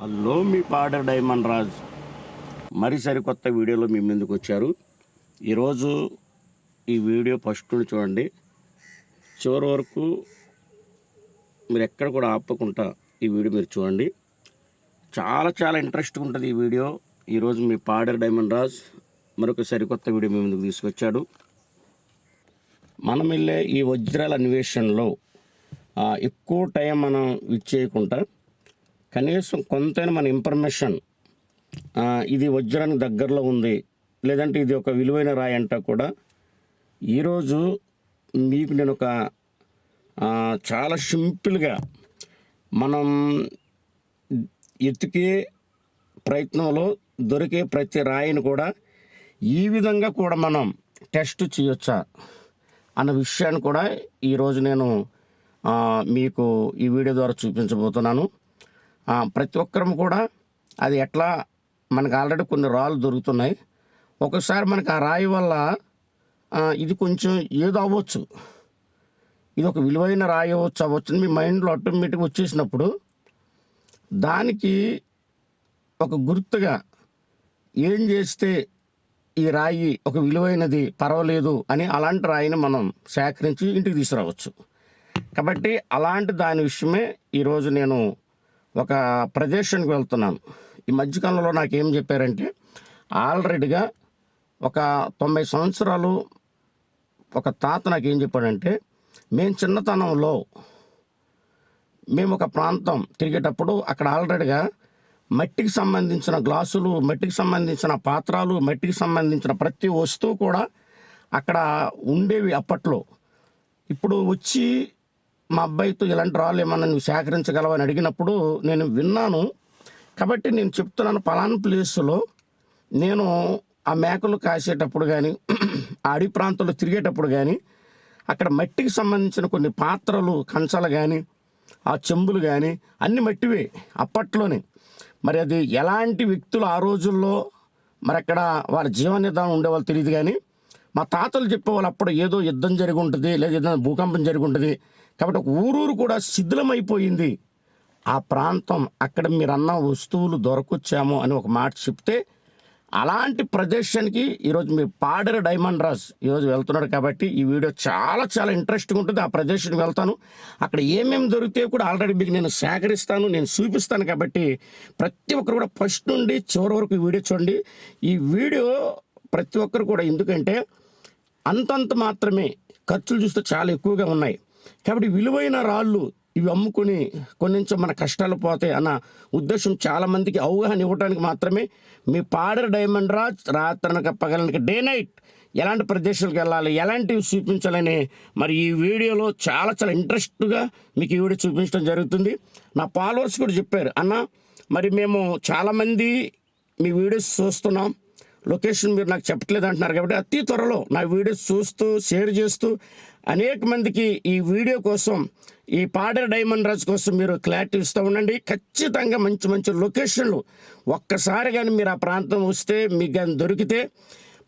Hello మీ fodder diamond Raj. మరి సరికొత్త వీడియోలో మీ ముందుకు వచ్చారు. ఈరోజు ఈ వీడియో ఫస్ట్ నుండి చూడండి. చివరి వరకు మీరు ఎక్కడ కూడా ఆపకుండా ఈ వీడియో మీరు చూడండి. చాలా చాలా ఇంట్రెస్ట్గా ఉంటుంది ఈ వీడియో. ఈరోజు మీ పాడర్ డైమండ్ రాజ్ మరొక సరికొత్త వీడియో మీ ముందుకు తీసుకొచ్చాడు. మనం వెళ్ళే ఈ వజ్రాల అన్వేషణలో ఎక్కువ టైం మనం ఇచ్చేయకుండా కనీసం కొంతైనా మన ఇన్ఫర్మేషన్ ఇది వజ్రానికి దగ్గరలో ఉంది లేదంటే ఇది ఒక విలువైన రాయి అంటా కూడా ఈరోజు మీకు నేను ఒక చాలా సింపుల్గా మనం ఎతికే ప్రయత్నంలో దొరికే ప్రతి రాయిని కూడా ఈ విధంగా కూడా మనం టెస్ట్ చేయొచ్చా అన్న విషయాన్ని కూడా ఈరోజు నేను మీకు ఈ వీడియో ద్వారా చూపించబోతున్నాను. ప్రతి ఒక్కరం కూడా అది ఎట్లా మనకు ఆల్రెడీ కొన్ని రాళ్ళు దొరుకుతున్నాయి. ఒకసారి మనకు ఆ రాయి వల్ల ఇది కొంచెం ఏదో అవ్వచ్చు. ఇది ఒక విలువైన రాయి అవ్వచ్చు అవ్వచ్చు అని మీ మైండ్లో ఆటోమేటిక్గా వచ్చేసినప్పుడు దానికి ఒక గుర్తుగా ఏం చేస్తే ఈ రాయి ఒక విలువైనది పర్వాలేదు అని అలాంటి రాయిని మనం సేకరించి ఇంటికి తీసుకురావచ్చు. కాబట్టి అలాంటి దాని విషయమే ఈరోజు నేను ఒక ప్రదేశానికి వెళ్తున్నాను. ఈ మధ్యకాలంలో నాకు ఏం చెప్పారంటే ఆల్రెడీగా ఒక తొంభై సంవత్సరాలు ఒక తాత నాకు ఏం చెప్పాడంటే మేము చిన్నతనంలో మేము ఒక ప్రాంతం తిరిగేటప్పుడు అక్కడ ఆల్రెడీగా మట్టికి సంబంధించిన గ్లాసులు మట్టికి సంబంధించిన పాత్రలు మట్టికి సంబంధించిన ప్రతి వస్తువు కూడా అక్కడ ఉండేవి అప్పట్లో. ఇప్పుడు వచ్చి మా అబ్బాయితో ఇలాంటి రాళ్ళు ఏమన్నా నువ్వు సేకరించగలవని అడిగినప్పుడు నేను విన్నాను. కాబట్టి నేను చెప్తున్నాను పలానా ప్లేస్లో నేను ఆ మేకలు కాసేటప్పుడు కానీ ఆ అడవి ప్రాంతంలో తిరిగేటప్పుడు కానీ అక్కడ మట్టికి సంబంధించిన కొన్ని పాత్రలు కంచాలు కానీ ఆ చెంబులు కానీ అన్ని మట్టివే అప్పట్లోనే. మరి అది ఎలాంటి వ్యక్తులు ఆ రోజుల్లో మరి అక్కడ వారి జీవన విధానం ఉండేవాళ్ళు తెలియదు కానీ మా తాతలు చెప్పేవాళ్ళు అప్పుడు ఏదో యుద్ధం జరిగి ఉంటుంది లేదా ఏదైనా భూకంపం జరిగి ఉంటుంది కాబట్టి ఊరూరు కూడా శిథిలమైపోయింది. ఆ ప్రాంతం అక్కడ మీరు అన్న వస్తువులు దొరకొచ్చాము అని ఒక మాట చెప్తే అలాంటి ప్రదేశానికి ఈరోజు మీరు పాడర డైమండ్ రాజ్ ఈరోజు వెళ్తున్నాడు కాబట్టి ఈ వీడియో చాలా చాలా ఇంట్రెస్టింగ్ ఉంటుంది. ఆ ప్రదేశానికి వెళ్తాను. అక్కడ ఏమేమి దొరికితే కూడా ఆల్రెడీ మీకు నేను సేకరిస్తాను నేను చూపిస్తాను కాబట్టి ప్రతి ఒక్కరు కూడా ఫస్ట్ నుండి చివరి వరకు ఈ వీడియో చూడండి. ఈ వీడియో ప్రతి ఒక్కరు కూడా ఎందుకంటే అంతంత మాత్రమే ఖర్చులు చూస్తే చాలా ఎక్కువగా ఉన్నాయి. కాబట్టి విలువైన రాళ్ళు ఇవి అమ్ముకుని కొంచెం మన కష్టాలు పోతాయి అన్న ఉద్దేశం చాలామందికి అవగాహన ఇవ్వడానికి మాత్రమే మీ పాడర్ డైమండ్ రాజ్ రాత్రనక పగలనక డే నైట్ ఎలాంటి ప్రదేశాలకు వెళ్ళాలి ఎలాంటివి చూపించాలని మరి ఈ వీడియోలో చాలా చాలా ఇంట్రెస్ట్గా మీకు ఈ వీడియో చూపించడం జరుగుతుంది. నా ఫాలోవర్స్ కూడా చెప్పారు అన్న మరి మేము చాలామంది మీ వీడియోస్ చూస్తున్నాం లొకేషన్ మీరు నాకు చెప్పట్లేదు అంటున్నారు కాబట్టి అతి త్వరలో నా వీడియోస్ చూస్తూ షేర్ చేస్తూ అనేక మందికి ఈ వీడియో కోసం ఈ పాడర్ డైమండ్ రాజ్ కోసం మీరు క్లారిటీ ఇస్తూ ఉండండి. ఖచ్చితంగా మంచి మంచి లొకేషన్లు ఒక్కసారి కానీ మీరు ఆ ప్రాంతం వస్తే మీకు కానీ దొరికితే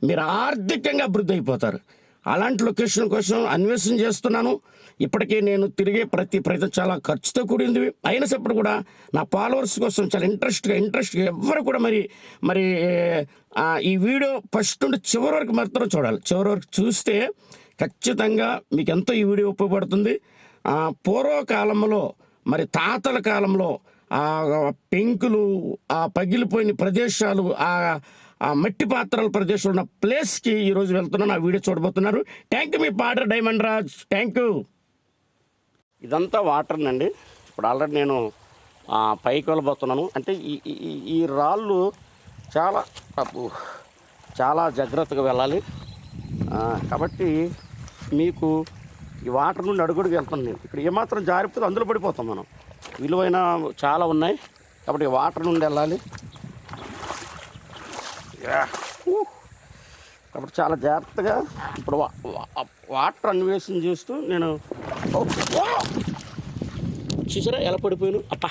మీరు ఆర్థికంగా అభివృద్ధి అయిపోతారు. అలాంటి లొకేషన్ కోసం అన్వేషణ చేస్తున్నాను. ఇప్పటికే నేను తిరిగే ప్రతి ప్రయత్నం చాలా ఖర్చుతో కూడింది. అయినప్పుడు కూడా నా ఫాలోవర్స్ కోసం చాలా ఇంట్రెస్ట్గా ఇంట్రెస్ట్గా ఎవ్వరు కూడా మరి మరి ఈ వీడియో ఫస్ట్ నుండి చివరి వరకు మాత్రం చూడాలి. చివరి వరకు చూస్తే ఖచ్చితంగా మీకు ఎంతో ఈ వీడియో ఉపయోగపడుతుంది. పూర్వకాలంలో మరి తాతల కాలంలో ఆ పెంకులు ఆ పగిలిపోయిన ప్రదేశాలు ఆ ఆ మట్టి పాత్రల ప్రదేశంలో ఉన్న ప్లేస్కి ఈరోజు వెళ్తున్నాను. ఆ వీడియో చూడబోతున్నారు. థ్యాంక్ మీ పాటర్ డైమండ్ రాజ్. థ్యాంక్ ఇదంతా వాటర్ అండి ఇప్పుడు ఆల్రెడీ నేను పైకి వెళ్ళబోతున్నాను. అంటే ఈ ఈ- రాళ్ళు చాలా చాలా జాగ్రత్తగా వెళ్ళాలి. కాబట్టి మీకు ఈ వాటర్ నుండి అడుగుడికి వెళ్తాను నేను. ఇక్కడ ఏమాత్రం జారిపోతే అందులో పడిపోతాం మనం. విలువైన చాలా ఉన్నాయి. కాబట్టి వాటర్ నుండి వెళ్ళాలి. కాబట్టి చాలా జాగ్రత్తగా ఇప్పుడు వా- వాటర్ అన్వేషణ చేస్తూ నేను చూసారా ఎలా పడిపోయాను? అప్పా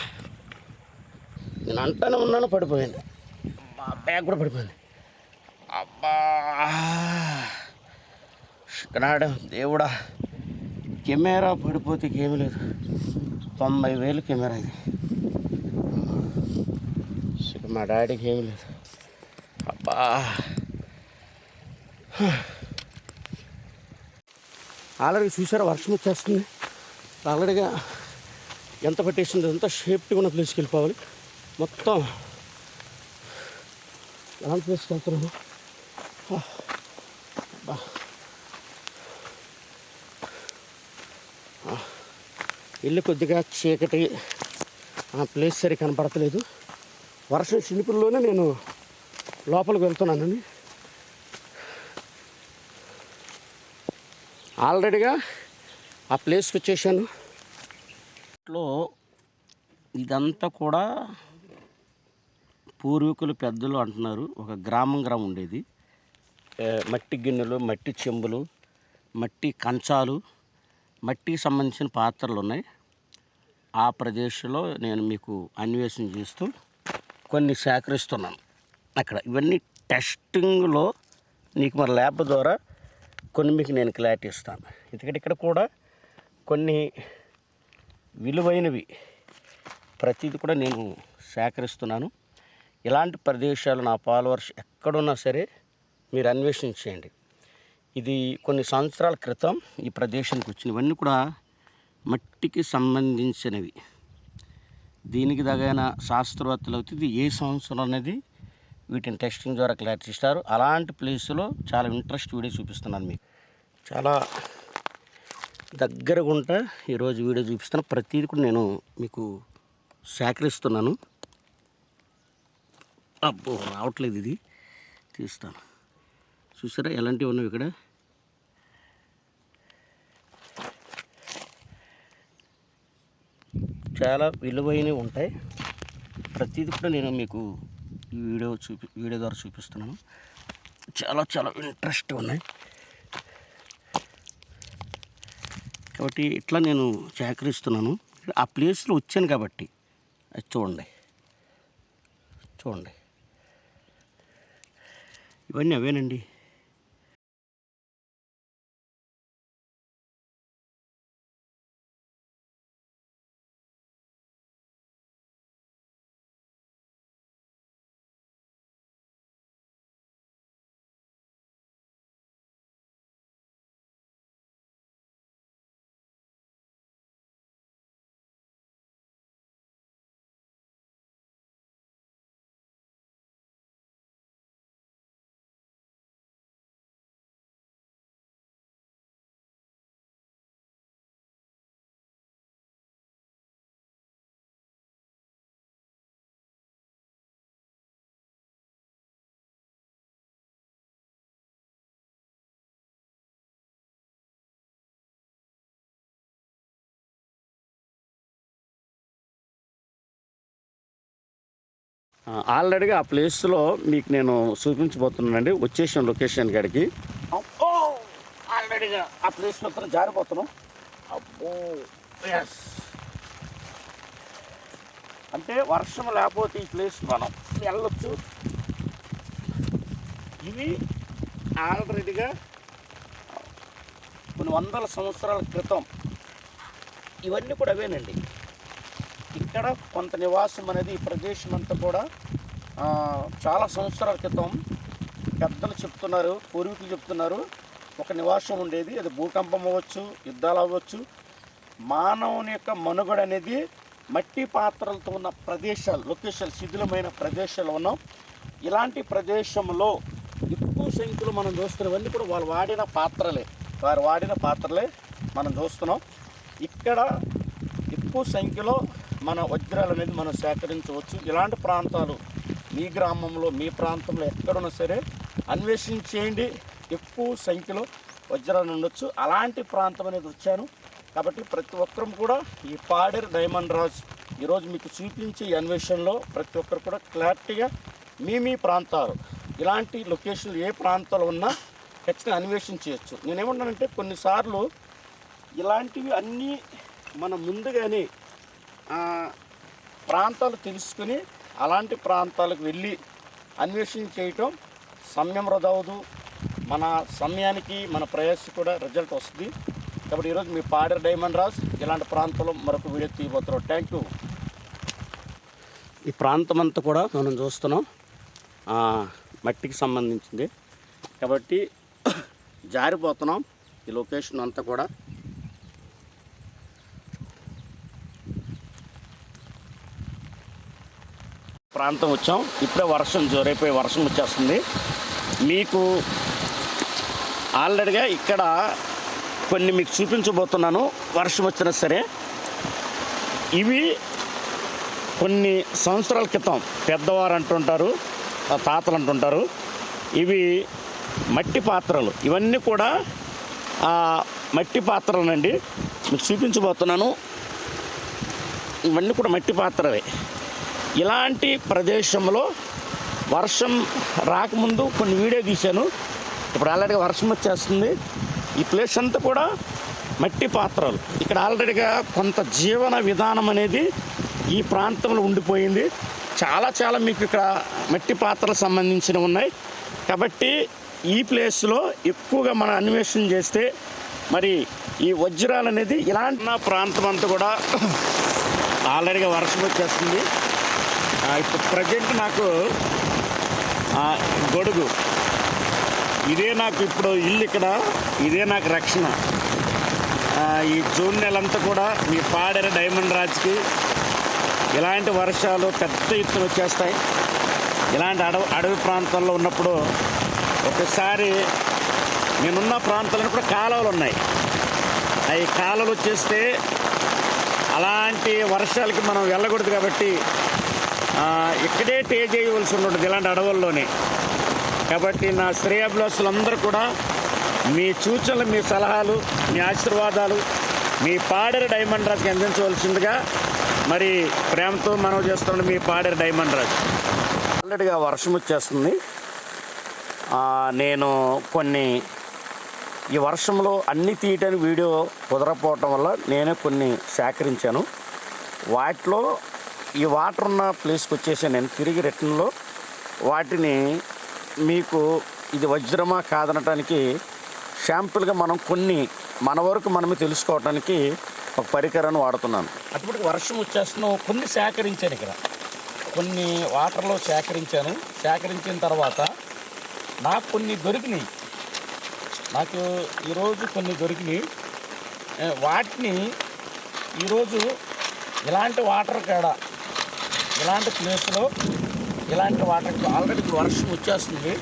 నేను అంటానే ఉన్నాను పడిపోయాను. అబ్బా, బ్యాగ్ కూడా పడిపోయింది. అబ్బా. శిఖనాడు దేవుడా కెమెరా పడిపోతే ఏమీ లేదు. తొంభై వేలు కెమెరా ఇది. మా డాడీకి ఏమి లేదు. అబ్బా. ఆల్రెడీ చూసారా వర్షం వచ్చేస్తుంది. ఆల్రెడీగా ఎంత పట్టేసింది అంతా సేఫ్టీగా ఉన్న ప్లేస్కి వెళ్ళిపోవాలి. మొత్తం ఎలాంటి ప్లేస్కి వెళ్తున్నాము అబ్బా. ఇల్లు కొద్దిగా చీకటి ఆ ప్లేస్ సరి కనపడతలేదు వర్షం చినుకుల్లోనే నేను లోపలికి వెళ్తున్నానని ఆల్రెడీగా ఆ ప్లేస్కి వచ్చేసాను. లో ఇదంతా కూడా పూర్వీకులు పెద్దలు అంటున్నారు. ఒక గ్రామం గ్రామం ఉండేది. మట్టి గిన్నెలు మట్టి చెంబులు మట్టి కంచాలు మట్టికి సంబంధించిన పాత్రలు ఉన్నాయి. ఆ ప్రదేశంలో నేను మీకు అన్వేషణ చేస్తూ కొన్ని సేకరిస్తున్నాను. అక్కడ ఇవన్నీ టెస్టింగ్లో నీకు మరి ల్యాబ్ ద్వారా కొన్ని మీకు నేను క్లారిటీ ఇస్తాను. ఎందుకంటే ఇక్కడ కూడా కొన్ని విలువైనవి ప్రతిది కూడా నేను సేకరిస్తున్నాను. ఇలాంటి ప్రదేశాలు నా ఫాలోవర్స్ ఎక్కడున్నా సరే మీరు అన్వేషించేయండి ఇది కొన్ని సంవత్సరాల క్రితం ఈ ప్రదేశానికి వచ్చిన ఇవన్నీ కూడా మట్టికి సంబంధించినవి. దీనికి తగిన శాస్త్రవేత్తలు అవుతుంది ఇది ఏ సంవత్సరం అనేది వీటిని టెస్టింగ్ ద్వారా క్లారిటీ ఇస్తారు. అలాంటి ప్లేస్లో చాలా ఇంట్రెస్ట్ వీడియో చూపిస్తున్నాను మీకు. చాలా దగ్గరగుంటా ఈరోజు వీడియో చూపిస్తున్న ప్రతిదీ కూడా నేను మీకు సేకరిస్తున్నాను. అబ్బో రావట్లేదు ఇది. తీస్తాను. చూసారా ఎలాంటివి ఉన్నవి ఇక్కడ? చాలా విలువైనవి ఉంటాయి. ప్రతిదీ కూడా నేను మీకు ఈ వీడియో చూపి వీడియో ద్వారా చూపిస్తున్నాను. చాలా చాలా ఇంట్రెస్ట్ ఉన్నాయి. కాబట్టి ఇట్లా నేను సేకరిస్తున్నాను. ఆ ప్లేస్లో వచ్చాను కాబట్టి అది చూడండి. చూడండి. ఇవన్నీ అవేనండి? ఆల్రెడీగా ఆ ప్లేస్లో మీకు నేను చూపించబోతున్నానండి. వచ్చేసిన లొకేషన్ కాడికి. అబ్బో! ఆల్రెడీగా ఆ ప్లేస్లో మొత్తం జారిపోతున్నాం. అబ్బో! ఎస్ అంటే వర్షం లేకపోతే ఈ ప్లేస్ మనం వెళ్ళొచ్చు. ఇవి ఆల్రెడీగా కొన్ని వందల సంవత్సరాల క్రితం. ఇవన్నీ కూడా అవేనండి. ఇక్కడ కొంత నివాసం అనేది ఈ ప్రదేశం అంతా కూడా చాలా సంవత్సరాల క్రితం పెద్దలు చెప్తున్నారు పూర్వీకులు చెప్తున్నారు ఒక నివాసం ఉండేది. అది భూకంపం అవ్వచ్చు యుద్ధాలు అవ్వచ్చు. మానవుని యొక్క మనుగడ అనేది మట్టి పాత్రలతో ఉన్న ప్రదేశాలు లొకేషన్ శిథిలమైన ప్రదేశాలు ఉన్నాం. ఇలాంటి ప్రదేశంలో ఎక్కువ సంఖ్యలో మనం చూస్తున్నవన్నీ కూడా వాళ్ళు వాడిన పాత్రలే. వారు వాడిన పాత్రలే మనం చూస్తున్నాం ఇక్కడ ఎక్కువ సంఖ్యలో మన వజ్రాలు అనేది మనం సేకరించవచ్చు. ఇలాంటి ప్రాంతాలు మీ గ్రామంలో మీ ప్రాంతంలో ఎక్కడున్నా సరే అన్వేషించేయండి ఎక్కువ సంఖ్యలో వజ్రాలు ఉండొచ్చు. అలాంటి ప్రాంతం అనేది వచ్చాను. కాబట్టి ప్రతి ఒక్కరం కూడా ఈ పాడేరు డైమండ్ రాజ్ ఈరోజు మీకు చూపించే అన్వేషణలో ప్రతి ఒక్కరు కూడా క్లారిటీగా మీ మీ ప్రాంతాలు ఇలాంటి లొకేషన్లు ఏ ప్రాంతాలు ఉన్నా ఖచ్చితంగా అన్వేషణ చేయొచ్చు. నేనేమన్నానంటే కొన్నిసార్లు ఇలాంటివి అన్నీ మనం ముందుగానే ప్రాంతాలు తెలుసుకుని అలాంటి ప్రాంతాలకు వెళ్ళి అన్వేషణ చేయటం సమయం వృధా మన సమయానికి మన ప్రయాసం కూడా రిజల్ట్ వస్తుంది. కాబట్టి ఈరోజు మీ పాడర్ డైమండ్ రాజ్ ఇలాంటి ప్రాంతంలో మరొక వీడియో తీయబోతున్నాం. Thank you. ఈ ప్రాంతం అంతా కూడా మనం చూస్తున్నాం. మట్టికి సంబంధించింది. కాబట్టి జారిపోతున్నాం ఈ లొకేషన్ అంతా కూడా. ప్రాంతం వచ్చాం. ఇప్పుడే వర్షం జోరైపోయి వర్షం వచ్చేస్తుంది. మీకు ఆల్రెడీగా ఇక్కడ కొన్ని మీకు చూపించబోతున్నాను. వర్షం వచ్చినా సరే. ఇవి కొన్ని సంవత్సరాల క్రితం పెద్దవారు అంటుంటారు తాతలు అంటుంటారు. ఇవి మట్టి పాత్రలు. ఇవన్నీ కూడా మట్టి పాత్రలండి. మీకు చూపించబోతున్నాను. ఇవన్నీ కూడా మట్టి పాత్రలే. ఇలాంటి ప్రదేశంలో వర్షం రాకముందు కొన్ని వీడియో తీశాను ఇప్పుడు ఆల్రెడీగా వర్షం వచ్చేస్తుంది. ఈ ప్లేస్ అంతా కూడా మట్టి పాత్రలు. ఇక్కడ ఆల్రెడీగా కొంత జీవన విధానం అనేది ఈ ప్రాంతంలో ఉండిపోయింది. చాలా చాలా మీకు ఇక్కడ మట్టి పాత్రలకు సంబంధించినవి ఉన్నాయి. కాబట్టి ఈ ప్లేస్లో ఎక్కువగా మనం అన్వేషణ చేస్తే మరి ఈ వజ్రాలు అనేది ఇలాంటి నా ప్రాంతం అంతా కూడా ఆల్రెడీగా వర్షం వచ్చేస్తుంది. ఇప్పుడు ప్రజెంట్ నాకు గొడుగు. ఇదే నాకు ఇప్పుడు ఇల్లు ఇక్కడ ఇదే నాకు రక్షణ. ఈ జూన్ నెలంతా కూడా మీ పాడేరు డైమండ్ రాజ్కి ఇలాంటి వర్షాలు పెద్ద ఎత్తున వచ్చేస్తాయి. ఇలాంటి అడవి అడవి ప్రాంతాల్లో ఉన్నప్పుడు ఒకసారి నేనున్న ప్రాంతాలను కూడా కాలువలు ఉన్నాయి. అవి కాలువలు వచ్చేస్తే అలాంటి వర్షాలకి మనం వెళ్ళకూడదు కాబట్టి ఇక్కడే టే చేయవలసి ఉంటుంది ఇలాంటి అడవుల్లోనే. కాబట్టి నా శ్రేయాభిలాసులు అందరూ కూడా మీ సూచనలు మీ సలహాలు మీ ఆశీర్వాదాలు మీ పాడేరు డైమండ్ రాజుకి అందించవలసిందిగా మరి ప్రేమతో మనం చేస్తున్న మీ పాడేరు డైమండ్ రాజు. ఆల్రెడీగా వర్షం వచ్చేస్తుంది. నేను కొన్ని ఈ వర్షంలో అన్ని తీయటానికి వీడియో కుదరపోవటం వల్ల నేనే కొన్ని సేకరించాను. వాటిలో ఈ వాటర్ ఉన్న ప్లేస్కి వచ్చేసి నేను తిరిగి రిటర్న్లో వాటిని మీకు ఇది వజ్రమా కాదనటానికి షాంపుల్గా మనం కొన్ని మన వరకు మనమే తెలుసుకోవటానికి ఒక పరికరాన్ని వాడుతున్నాను. అప్పటికి వర్షం వచ్చేస్తున్నాం. కొన్ని సేకరించాను ఇక్కడ. కొన్ని వాటర్లో సేకరించాను. సేకరించిన తర్వాత నాకు కొన్ని దొరికినాయి. నాకు ఈరోజు కొన్ని దొరికినాయి. వాటిని ఈరోజు ఇలాంటి వాటర్ కాడ ఇలాంటి ప్లేస్లో ఇలాంటి వాటర్ ఆల్రెడీ ఇప్పుడు వర్షం వచ్చేస్తుంది.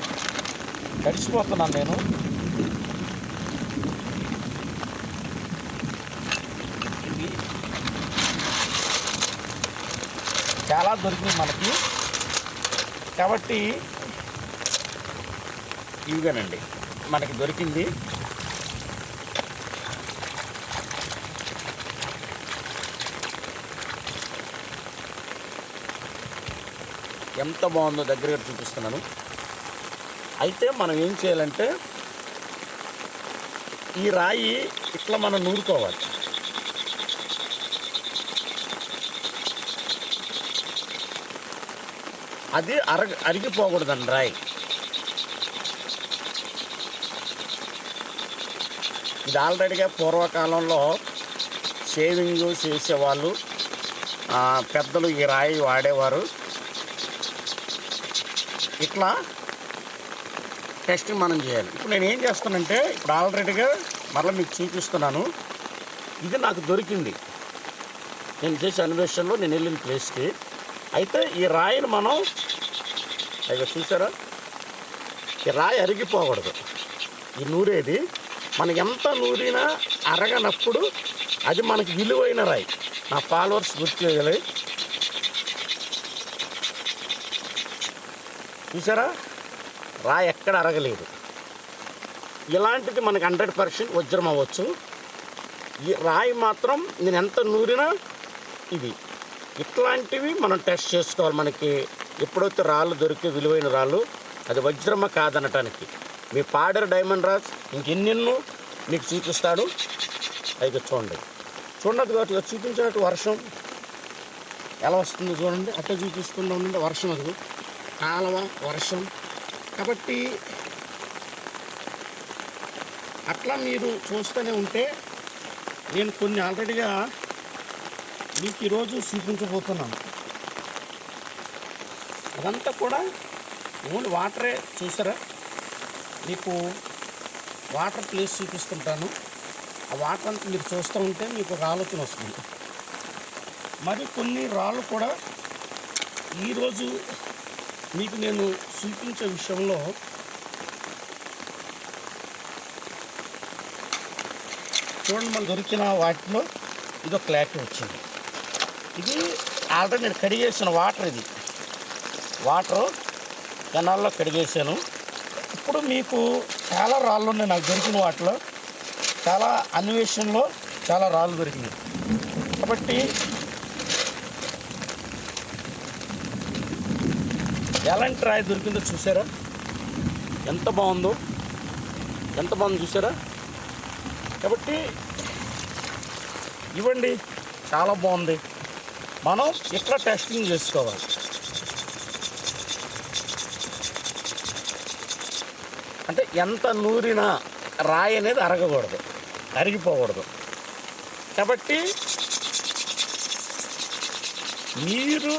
తడిసిపోతున్నాను నేను. ఇది చాలా దొరికింది మనకి. కాబట్టి ఇవిగానండి మనకి దొరికింది. ఎంత బాగుందో దగ్గరగా చూపిస్తున్నాను. అయితే మనం ఏం చేయాలంటే ఈ రాయి ఇట్లా మనం నూరుకోవాలి. అది అరగ అరిగిపోకూడదండి రాయి. ఇది ఆల్రెడీగా పూర్వకాలంలో షేవింగ్ చేసేవాళ్ళు పెద్దలు ఈ రాయి వాడేవారు. ఇట్లా టెస్టింగ్ మనం చేయాలి. ఇప్పుడు నేను ఏం చేస్తానంటే ఇప్పుడు ఆల్రెడీగా మరలా మీకు చూపిస్తున్నాను. ఇది నాకు దొరికింది. నేను చేసే అన్వేషణలో నేను వెళ్ళిన ప్లేస్కి. అయితే ఈ రాయిని మనం అయితే చూసారా? ఈ రాయి అరిగిపోకూడదు. ఈ నూరేది. మనం ఎంత నూరినా అరగనప్పుడు అది మనకి విలువైన రాయి. నా ఫాలోవర్స్ గుర్తు చూసారా? రాయి ఎక్కడ అరగలేదు. ఇలాంటిది మనకి హండ్రెడ్ పర్సెంట్ వజ్రం అవ్వచ్చు. ఈ రాయి మాత్రం నేను ఎంత నూరినా ఇది. ఇట్లాంటివి మనం టెస్ట్ చేసుకోవాలి మనకి. ఎప్పుడైతే రాళ్ళు దొరికే విలువైన రాళ్ళు అది వజ్రమ కాదనటానికి. మీ పాడర్ డైమండ్ రాజ్ ఇంకెన్నెన్నో మీకు చూపిస్తాడు. అయితే చూడండి. చూడండి అట్లా చూపించినట్టు వర్షం ఎలా వస్తుందో చూడండి. అట్లా చూపిస్తుందో ఉండండి. వర్షం అది. కాలువ వర్షం. కాబట్టి అట్లా మీరు చూస్తూనే ఉంటే నేను కొన్ని ఆల్రెడీగా మీకు ఈరోజు చూపించబోతున్నాను. అదంతా కూడా ఓన్లీ వాటరే చూసారా? మీకు వాటర్ ప్లేస్ చూపిస్తుంటాను. ఆ వాటర్ అంతా మీరు చూస్తూ ఉంటే మీకు ఒక ఆలోచన వస్తుంది. మరి కొన్ని రాళ్ళు కూడా ఈరోజు మీకు నేను చూపించే విషయంలో చూడండి మనకు దొరికిన వాటిలో ఇది ఒక క్లారిటీ వచ్చింది. ఇది ఆల్రెడీ నేను కడిగేసిన వాటర్ ఇది. వాటర్ కెనాల్లో కడిగేసాను ఇప్పుడు మీకు చాలా రాళ్ళు ఉన్నాయి నాకు దొరికిన వాటిలో. చాలా అన్వేషణలో చాలా రాళ్ళు దొరికినాయి. కాబట్టి ఎలాంటి రాయి దొరికిందో చూసారా? ఎంత బాగుందో? ఎంత బాగుందో చూసారా? కాబట్టి ఇవ్వండి చాలా బాగుంది. మనం ఇక్కడ టెస్టింగ్ చేసుకోవాలి. అంటే ఎంత నూరిన రాయి అనేది అరగకూడదు అరిగిపోకూడదు. కాబట్టి మీరు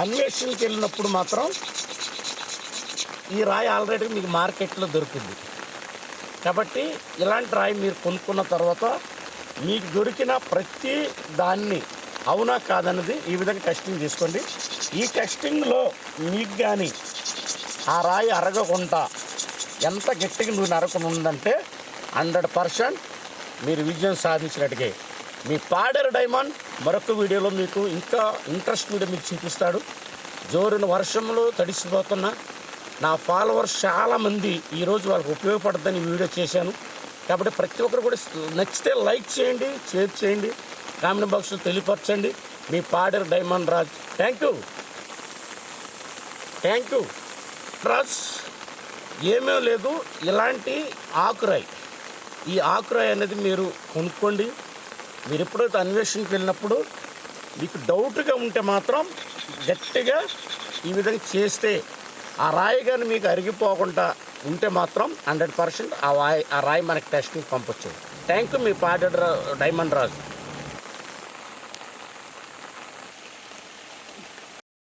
అన్వేషణకి వెళ్ళినప్పుడు మాత్రం ఈ రాయి ఆల్రెడీ మీకు మార్కెట్లో దొరికింది. కాబట్టి ఇలాంటి రాయి మీరు కొనుక్కున్న తర్వాత మీకు దొరికిన ప్రతి దాన్ని అవునా కాదన్నది ఈ విధంగా టెస్టింగ్ చేసుకోండి. ఈ టెస్టింగ్లో మీకు కానీ ఆ రాయి అరగకుండా ఎంత గట్టిగా నువ్వు నరకకుండా ఉందంటే హండ్రెడ్ పర్సెంట్ మీరు విజయం సాధించినట్టుగా మీ పాడేరు డైమండ్ మరొక వీడియోలో మీకు ఇంకా ఇంట్రెస్ట్ వీడియో మీకు చూపిస్తాడు. జోరున వర్షంలో తడిసిపోతున్న నా ఫాలోవర్స్ చాలామంది ఈరోజు వాళ్ళకి ఉపయోగపడుతుందని వీడియో చేశాను. కాబట్టి ప్రతి ఒక్కరు కూడా నచ్చితే లైక్ చేయండి షేర్ చేయండి కామెంట్ బాక్స్లో తెలియపరచండి. మీ Paderu diamond Raj. Thank you. Thank you. Raj ఏమీ లేదు. ఇలాంటి ఆకురాయి. ఈ ఆకురాయి అనేది మీరు కొనుక్కోండి. మీరు ఎప్పుడైతే అన్వేషణకి వెళ్ళినప్పుడు మీకు డౌట్గా ఉంటే మాత్రం గట్టిగా ఈ విధంగా చేస్తే ఆ రాయి కానీ మీకు అరిగిపోకుండా ఉంటే మాత్రం హండ్రెడ్ పర్సెంట్ ఆ రాయి ఆ రాయి మనకి టెస్ట్కి పంపొచ్చు. థ్యాంక్ యూ మీ పాడెడ్ డైమండ్ రాజు.